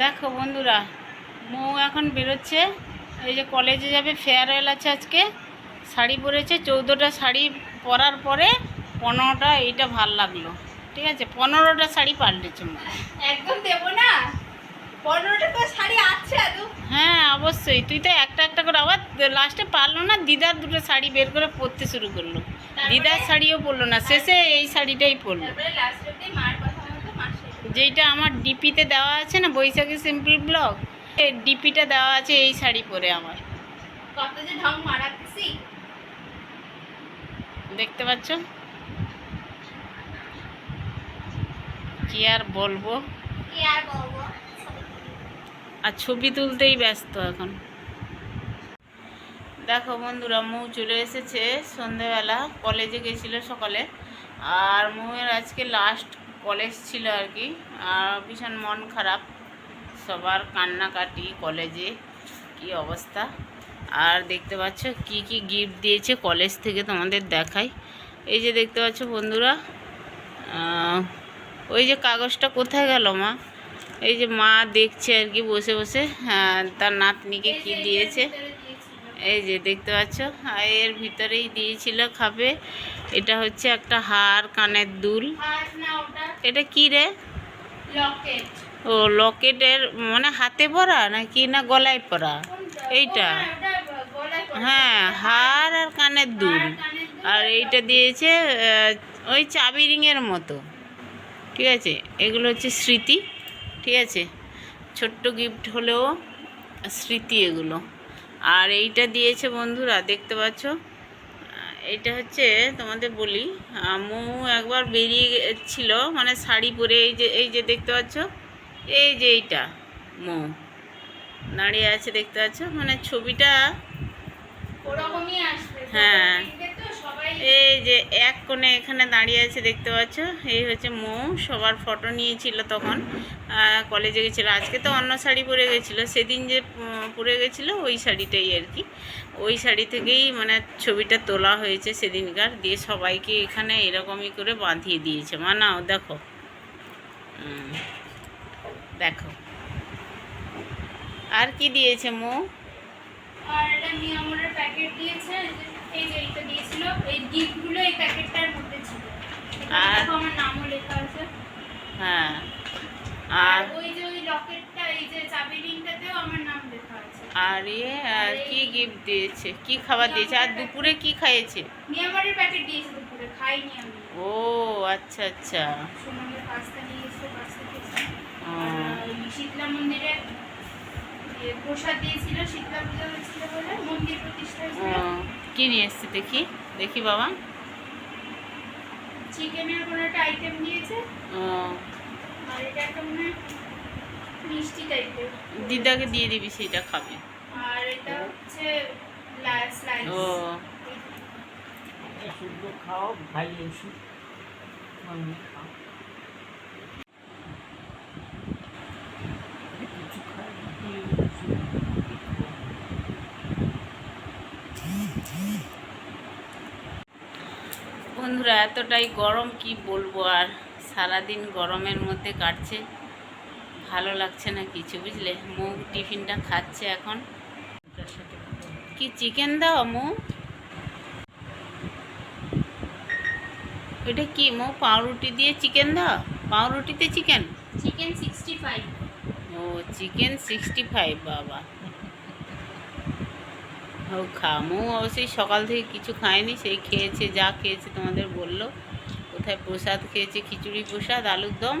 দেখো বন্ধুরা মৌ এখন বেরোচ্ছে। এই যে কলেজে যাবে ফেয়ারওয়েল আছে আজকে। শাড়ি পরেছে চৌদ্দটা শাড়ি পরার পরে পনেরোটা এইটা ভালো লাগল। ঠিক আছে পনেরোটা শাড়ি পাল্টেছে। একদম দেবো না। পনেরোটা তো শাড়ি আছে হ্যাঁ অবশ্যই। তুই তো একটা একটা করে আবার লাস্টে পারল না দিদার দুটো শাড়ি বের করে পরতে শুরু করল। দিদার শাড়িও পরলো না শেষে এই শাড়িটাই পরলো। লাস্ট যেইটা আমার ডিপিতে দেওয়া আছে না বৈশাখী সিম্পল ব্লগ এই ডিপিটা দেওয়া আছে এই শাড়ি পরে আমার। কত যে ঢং মারাচ্ছি দেখতে পাচ্ছ? কি আর বলব? কি আর বলব? আর ছবি তুলতেই ব্যস্ত এখন। দেখো বন্ধুরা মৌ চলে এসেছে সন্ধেবেলা কলেজে গেছিল সকালে। আর মৌয়ের আজকে লাস্ট কলেজ ছিল আর কি আর ভীষণ মন খারাপ। সবার কান্নাকাটি কলেজে কি অবস্থা? আর দেখতে পাচ্ছ কি কি গিফট দিয়েছে কলেজ থেকে তোমাদের দেখাই। এই যে দেখতে পাচ্ছ বন্ধুরা ওই যে কাগজটা কোথায় গেল মা? এই যে মা দেখছে আর কি বসে বসে হ্যাঁ তার নাতনিকে কি দিয়েছে? এই যে দেখতে পাচ্ছ? এর ভিতরেই দিয়েছিল খাবে। এটা হচ্ছে একটা হার কানের দুল। এটা কি রে? ও, লকেটের মানে হাতে পরা নাকি না গলায় পরা? এইটা। হ্যাঁ হার আর কানের দুল। আর এইটা দিয়েছে ওই চাবি রিংয়ের মতো। ঠিক আছে? এগুলো হচ্ছে স্মৃতি। ঠিক আছে? ছোট্ট গিফট হলেও স্মৃতি এগুলো। আর এইটা দিয়েছে বন্ধুরা দেখতে পাচ্ছ? এটা হচ্ছে তোমাদের বলি মো একবার বেরিয়ে ছিল মানে শাড়ি পরে এই যে এই যে দেখতে পাচ্ছ? এই যে এইটা মৌ। দাঁড়িয়ে আছে দেখতে পাচ্ছ? মানে ছবিটা ওরকমই আসবে। হ্যাঁ। এই যে এক কোণে এখানে দাঁড়িয়ে আছে, দেখতে পাচ্ছ? এই হচ্ছে মৌ, সবার ফটো নিয়েছিল তখন। কলেজে গেছিল। আজকে তো অন্য শাড়ি পরে গেছিল। সেদিন যে পরে গেছিল, ওই শাড়িটাই আর কি। ওই শাড়ি থেকেই মানে ছবিটা তোলা হয়েছে সেদিনকার। দিয়ে সবাইকে এখানে এরকমই করে বাঁধিয়ে দিয়েছে। মানাও, দেখো। দেখো। আর কি দিয়েছে মৌ? আর মিয়ামোরের প্যাকেট দিয়েছে এই যে এইটা দিয়েছিল এই গিফটগুলো এই প্যাকেটটার মধ্যে ছিল। আর- দেখো আমার নামও লেখা আছে। হ্যাঁ। আর ওই যে ওই লকেটটা এই যে চাবি রিংটাতেও আমার নাম লেখা আছে। আর ইয়ে কি গিফট দিয়েছে? কি খাবার দিয়েছে? আর দুপুরে কি খাইয়েছে? মিয়ামোরের প্যাকেট দিয়েছে দুপুরে খাইনি আমি। ও আচ্ছা আচ্ছা। সুমনের পাস্তা নিয়ে এসে পাস্তা খেয়েছি। আর ওই শীতলা মন্দিরে প্রসাদ দিয়েছিল শীতলা পূজা হয়েছিল বলে মন্দির প্রতিষ্ঠা হয়েছিল কি নিয়ে এসছি দেখি দেখি বাবা। চিকেনের কোনো একটা আইটেম দিয়েছে। ও। আর এটা একটা মনে মিষ্টি টাইপের দিদাকে দিয়ে দিবি সেটা খাবে। আর এটা হচ্ছে স্লাইস ও। শুদ্ধ খাও ভাই ওষুধ। খাও কিছু খাই দিয়ে ওষুধ বন্ধুরা এতটাই গরম কি বলব? আর সারাদিন গরমের মধ্যে কাটছে। ভালো লাগছে না কিছু বুঝলে? মুগ টিফিনটা খাচ্ছে এখন। কি চিকেন দাও মৌ? এটা কি মৌ পাউরুটি দিয়ে চিকেন দাও? পাউরুটিতে চিকেন? চিকেন সিক্সটি ফাইভ ও চিকেন সিক্সটি ফাইভ বাবা। খা মৌ অবশ্যই সকাল থেকে কিছু খায়নি সেই খেয়েছে, যা খেয়েছে তোমাদের বলল। কোথায় প্রসাদ খেয়েছে? খিচুড়ি প্রসাদ, আলুর দম।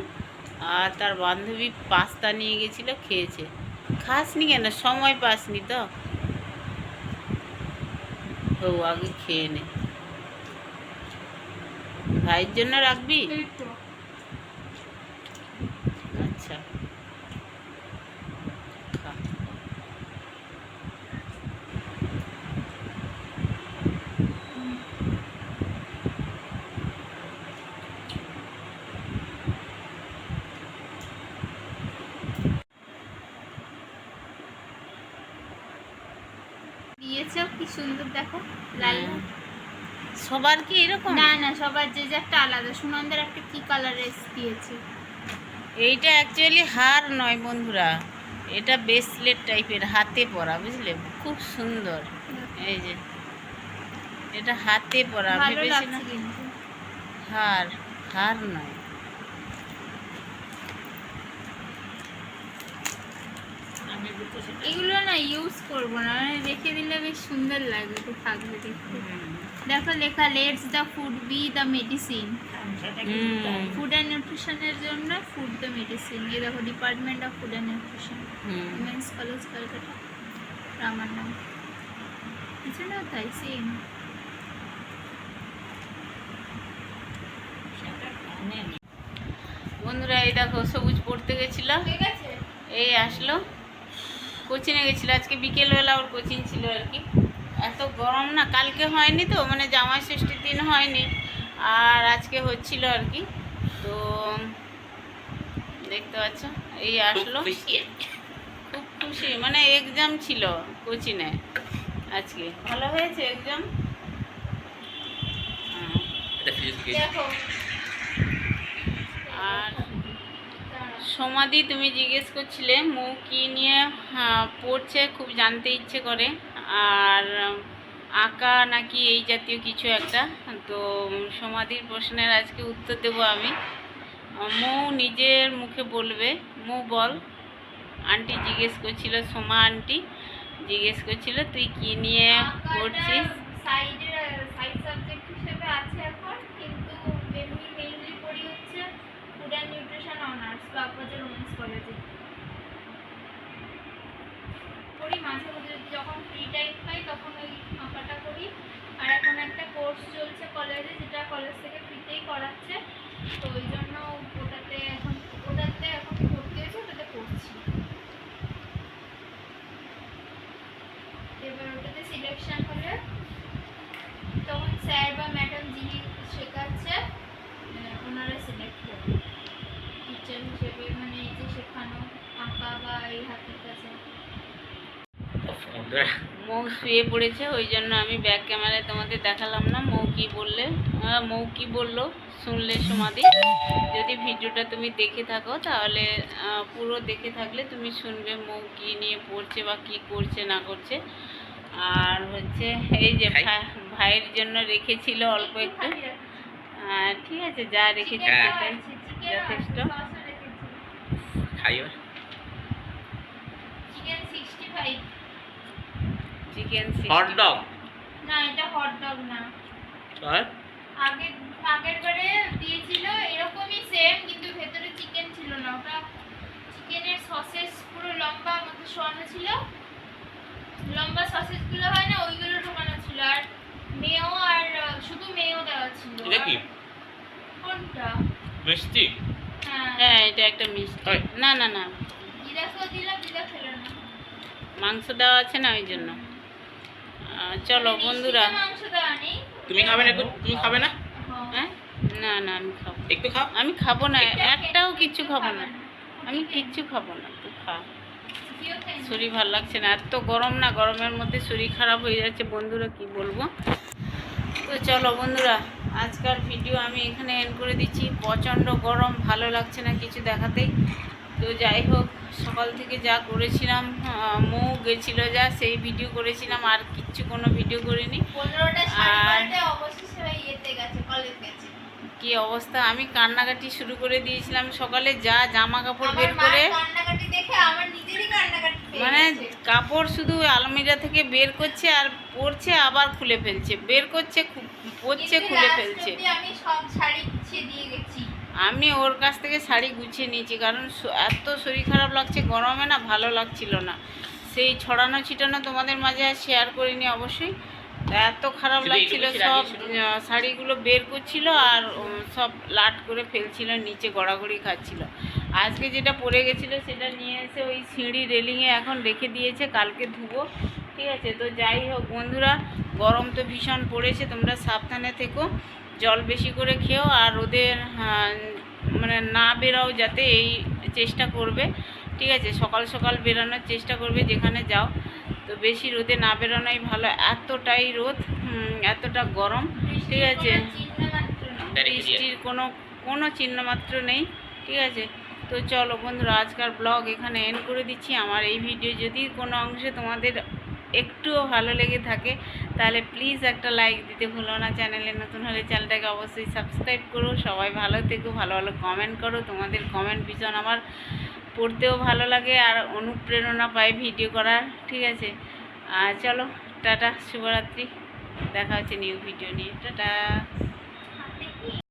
আর তার বান্ধবী পাস্তা নিয়ে গেছিল, খেয়েছে। খাসনি কেন? সময় পাসনি তো। ও আগে খেয়ে নে। ভাইয়ের জন্য রাখবি এই তো আচ্ছা খা। দিয়েছে কি সুন্দর দেখো লাল। সবার কি এরকম? না না সবার যে যে একটা আলাদা। সুনন্দের একটা কি কালারের দিয়েছে? এইটা অ্যাকচুয়ালি হার নয় বন্ধুরা। এটা ব্রেসলেট টাইপের হাতে পরা বুঝলে? খুব সুন্দর। এই যে এটা হাতে পরা ভেবেছিলাম হার হার নয় আমি দুটো সেটা এগুলো না ইউজ করব না মানে রেখে দিলে বেশ সুন্দর লাগবে তো থাকবে দেখতে। দেখো লেখা let's the food be the medicine. Food and নিউট্রিশনের জন্য ফুড দ্য মেডিসিন এই দেখো department of food and nutrition hmm. Women's college Kolkata আমার নাম এছাড়াও তাই সেম সেটা কানে নেই। বন্ধুরা এই দেখো সবুজ পড়তে গেছিল। ঠিক আছে এই আসলো। কোচিংয়ে গেছিল আজকে বিকেলবেলা ওর কোচিং ছিল আর কি। এত গরম না কালকে হয়নি তো মানে জামাই ষষ্ঠীর দিন হয়নি। আর আজকে হচ্ছিল আর কি তো দেখতে পাচ্ছ এই আসলো। খুব খুশি মানে এক্সাম ছিল কোচিংয়ে আজকে। ভালো হয়েছে এক্সাম দেখো আর সমাধি তুমি জিজ্ঞেস করছিলে মৌ কি নিয়ে আহ, পড়ছে খুব জানতে ইচ্ছে করে। আর আঁকা নাকি এই জাতীয় কিছু একটা? তো সমাধির প্রশ্নের আজকে উত্তর দেবো আমি। মৌ নিজের মুখে বলবে মৌ বল। আন্টি জিজ্ঞেস করছিল সোমা আন্টি জিজ্ঞেস করছিল তুই কি নিয়ে পড়ছিস? সাইড সাবজেক্ট হিসেবে আছে বাগবাজার উমেন্স কলেজে করি মাঝে মধ্যে, যখন ফ্রি টাইম পাই তখন ওই আঁকাটা করি। আর এখন একটা কোর্স চলছে কলেজে যেটা কলেজ থেকে ফ্রিতেই করাচ্ছে। তো ওই জন্য ওটাতে এখন ওটাতে এখন ভর্তি হয়েছে ওটাতে পড়ছি এবার ওটাতে সিলেকশন হলে তখন স্যার বা ম্যাডাম যিনি শেখাচ্ছে আহ, ওনারা সিলেক্ট করবে টিচার হিসেবে মানে এই যে শেখানো আঁকা বা এই হাতের কাছে। মৌ শুয়ে পড়েছে ওই জন্য আমি ব্যাক ক্যামেরায় তোমাদের দেখালাম না মৌ কি বললে। মৌ কি বলল? শুনলে সমাধি। যদি ভিডিওটা তুমি দেখে থাকো তাহলে পুরো দেখে থাকলে তুমি শুনবে মৌ কি নিয়ে পড়ছে বা কি করছে না করছে। আর হচ্ছে এই যে ভাই- ভাইয়ের জন্য রেখেছিল অল্প একটু। ঠিক আছে যা রেখেছি সেটাই যথেষ্ট। খাইও। সিক্সটি চিকেন হট ডগ না এটা হট ডগ না। আর? আগে আগের বারে দিয়েছিল এরকমই সেম কিন্তু ভেতরে চিকেন ছিল না। ওটা চিকেনের সসেস পুরো লম্বা মতো শোয়ানো ছিল। লম্বা সসেসগুলো হয় না ওইগুলো ঢোকানো ছিল। আর মেও আর শুধু মেও দেওয়া ছিল। এটা কি? কোনটা? মিষ্টি? হ্যাঁ। হ্যাঁ এটা একটা মিষ্টি। না না না। দিদাকেও দিলাম দিদা খেলো না। মাংস দেওয়া আছে না ওই জন্য। চলো বন্ধুরা। তুমি খাবে না তুমি খাবে না? হ্যাঁ। হ্যাঁ? না না আমি খাব একটু খাও। আমি খাব না একটাও কিচ্ছু খাব না। আমি কিচ্ছু খাব না তুই খা। শরীর ভালো লাগছে না এত গরম না গরমের মধ্যে শরীর খারাপ হয়ে যাচ্ছে। বন্ধুরা কি বলব? তো চলো বন্ধুরা আজকাল ভিডিও আমি এখানে এন্ড করে দিচ্ছি। প্রচণ্ড গরম ভালো লাগছে না কিছু দেখাতেই। তো যাই হোক সকাল থেকে যা করেছিলাম মৌ গেছিল যা সেই ভিডিও করেছিলাম আর কিচ্ছু কোনো ভিডিও করিনি। আর- কি অবস্থা? আমি কান্নাকাটি শুরু করে দিয়েছিলাম সকালে যা জামা কাপড় বের করে মানে কাপড় শুধু আলমিরা থেকে বের করছে আর পরছে আবার খুলে ফেলছে। বের করছে পরছে খুলে ফেলছে। আমি সব শাড়ি দিয়ে গেছি। আমি ওর কাছ থেকে শাড়ি গুছিয়ে নিয়েছি কারণ এত শরীর খারাপ লাগছে গরমে না ভালো লাগছিল না। সেই ছড়ানো ছিটানো তোমাদের মাঝে আর শেয়ার করিনি অবশ্যই। এত খারাপ লাগছিল সব শাড়িগুলো বের করছিল আর সব লাট করে ফেলছিল নিচে গড়াগড়ি খাচ্ছিল। আজকে যেটা পরে গেছিল সেটা নিয়ে এসে ওই সিঁড়ি রেলিংয়ে এখন রেখে দিয়েছে কালকে ধুবো ঠিক আছে? তো যাই হোক বন্ধুরা গরম তো ভীষণ পড়েছে তোমরা সাবধানে থেকো। জল বেশি করে খেও আর ওদের মানে না বেরাও যাতে এই চেষ্টা করবে। ঠিক আছে, সকাল সকাল বেরানোর চেষ্টা করবে যেখানে যাও। তো বেশি রোদে না বেরোনোই ভালো। এতটাই রোদ এতটা গরম। ঠিক আছে। বৃষ্টির কোনো কোনো চিহ্ন মাত্র নেই। ঠিক আছে। তো চলো বন্ধুরা আজকাল ব্লগ এখানে এন্ড করে দিচ্ছি। আমার এই ভিডিও যদি কোনো অংশে তোমাদের একটুও ভালো লেগে থাকে, তাহলে প্লিজ একটা লাইক দিতে ভুলো না চ্যানেলে নতুন হলে চ্যানেলটাকে অবশ্যই সাবস্ক্রাইব করো। সবাই ভালো থেকো, ভালো ভালো কমেন্ট করো। তোমাদের কমেন্ট ভীষণ আমার পড়তেও ভালো লাগে আর অনুপ্রেরণা পাই ভিডিও করার, ঠিক আছে? আর চলো, টাটা, শুভরাত্রি। দেখা হচ্ছে নিউ ভিডিও নিয়ে। টাটা।